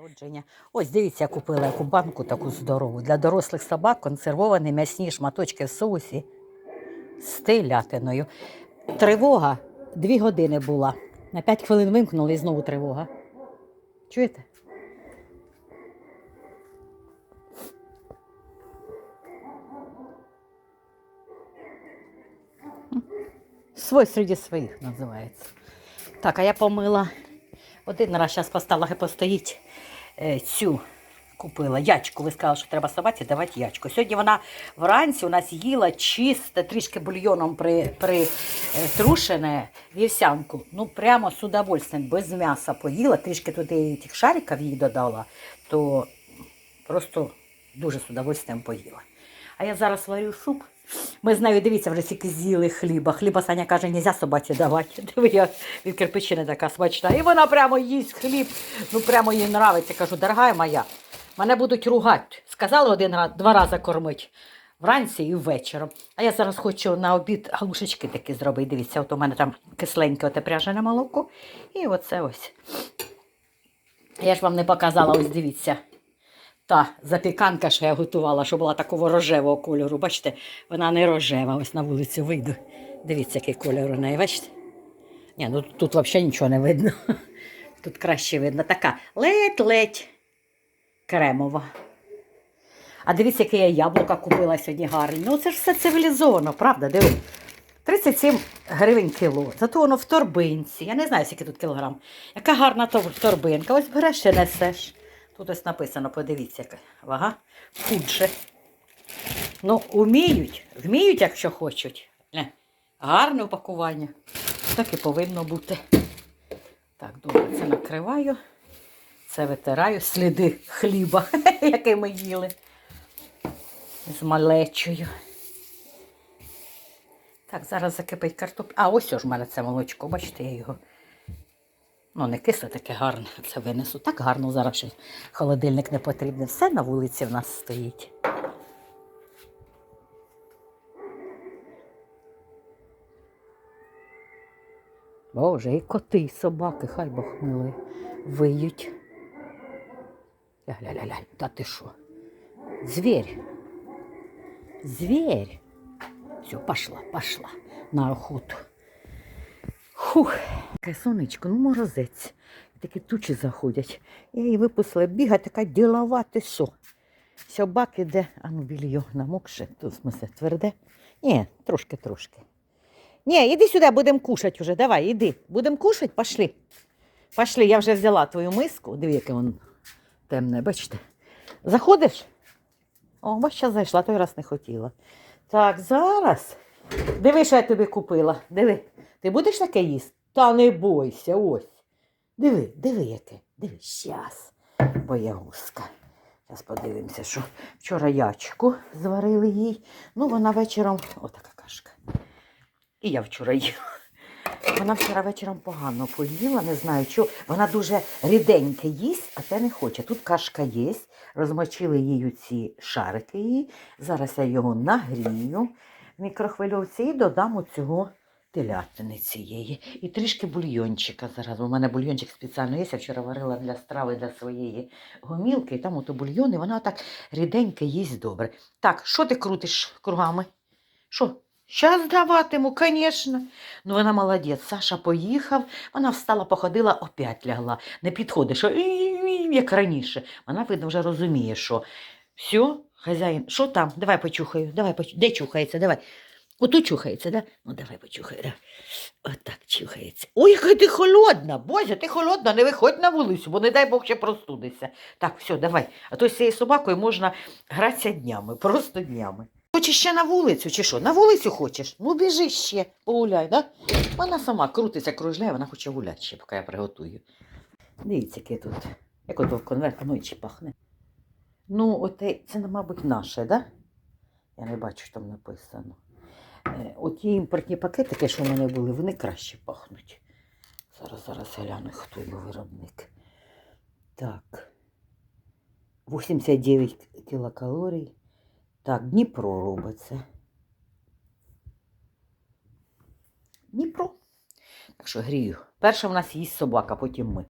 народження. Ось дивіться, я купила яку банку таку здорову. Для дорослих собак консервовані м'ясні шматочки в соусі з телятиною. Тривога дві години була. На 5 хвилин вимкнули і знову тривога. Чуєте? Свой серед своїх називається. Так, а я помила один раз, зараз поставила, хай постоїть цю купила ячку. Ви сказали, що треба собаці давати ячку. Сьогодні вона вранці у нас їла чисте, трішки бульйоном при, при, е, вівсянку. Ну, прямо з удовольствием, без м'яса поїла, трішки туди тих шариків їй додала, то просто дуже з удовольствием поїла. А я зараз варю суп. Ми з нею, дивіться, вже скільки з'їли хліба. Хліба Саня каже, нельзя собаці давати. Диви, я від кирпичини така смачна. І вона прямо їсть хліб. Ну прямо їй нравиться. Кажу, дорога моя, мене будуть ругати. Сказали один раз, два рази кормить. Вранці і ввечері. А я зараз хочу на обід галушечки такі зробити. Дивіться, от у мене там кисленьке оте пряжене молоко. І оце ось. Я ж вам не показала, ось дивіться. Та запіканка, що я готувала, що була такого рожевого кольору. Бачите, вона не рожева. Ось на вулицю вийду. Дивіться, який кольор у неї, бачите? Ні, ну тут взагалі нічого не видно. Тут краще видно. Така ледь-ледь кремова. А дивіться, яке я яблука купила сьогодні гарні. Ну це ж все цивілізовано, правда? Диви. 37 гривень кіло. Зато воно в торбинці. Я не знаю, скільки тут кілограм. Яка гарна торбинка. Ось береш і несеш. Тут ось написано, подивіться, яка вага. Худше. Ну, вміють, вміють, якщо хочуть. Не. Гарне упакування. Так і повинно бути. Так, добре, це накриваю. Це витираю сліди хліба, який ми їли. З малечою. Так, зараз закипить картоплю. А, ось ж в мене це молочко, бачите, я його. Ну, не кисле таке гарне, це винесу. Так гарно зараз що холодильник не потрібний. Все на вулиці в нас стоїть. Боже, і коти, і собаки, хай Бог милує, виють. Ля-ля-ля-ля, та ти що? Звір. Звір. Все, пошла, пошла на охоту. Фух, таке сонечко, ну морозець. Такі тучі заходять. Я її випустила, бігає така ділова, ти що? Собак іде, а ну більйо намокше, тут в смысле тверде. Ні, трошки-трошки. Ні, іди сюди, будемо кушати уже. Давай, іди. Будемо кушати, пошли. Пошли, я вже взяла твою миску. Диви, яке воно темне, бачите. Заходиш? О, бач, зараз зайшла, той раз не хотіла. Так, зараз. Диви, що я тобі купила. Диви. Ти будеш таке їсти? Та не бойся, ось. Диви, диви яке. Диви, щас. Боягузка. Зараз подивимося, що вчора ячку зварили їй. Ну, вона вечором. Отака кашка. І я вчора їла. Вона вчора вечором погано поїла, не знаю чого. Вона дуже ріденьке їсть, а те не хоче. Тут кашка є. Розмочили їй ці шарики її. Зараз я його нагрію в мікрохвильовці і додам у цього телятини цієї. І трішки бульйончика зараз. У мене бульйончик спеціально є. Я вчора варила для страви для своєї гомілки, і там ото бульйон, і вона так ріденьке їсть добре. Так, що ти крутиш кругами? Що? Щас даватиму, звісно. Ну, вона молодець. Саша поїхав, вона встала, походила, опять лягла. Не підходить, що як раніше. Вона, видно, вже розуміє, що все, хазяїн, що там? Давай почухаю, давай почу... Де чухається? Давай. Отут чухається, да? Ну, давай почухай. Да. Отак чухається. Ой, яка ти холодна. Боже, ти холодна, не виходь на вулицю, бо не дай Бог ще простудишся. Так, все, давай. А то з цією собакою можна гратися днями, просто днями. Хочеш ще на вулицю, чи що? На вулицю хочеш? Ну біжи ще, погуляй, да? Вона сама крутиться, кружляє, вона хоче гуляти ще, поки я приготую. Дивіться, яке тут. Як ото в конверт ночі пахне. Ну, оте, це, мабуть, наше, да? Я не бачу, що там написано. Е, Оті імпортні пакетики, що в мене були, вони краще пахнуть. Зараз, зараз гляну, хто його виробник. Так. 89 кілокалорій. Так, Дніпро робиться. Дніпро. Так що грію. Перша в нас їсть собака, потім ми.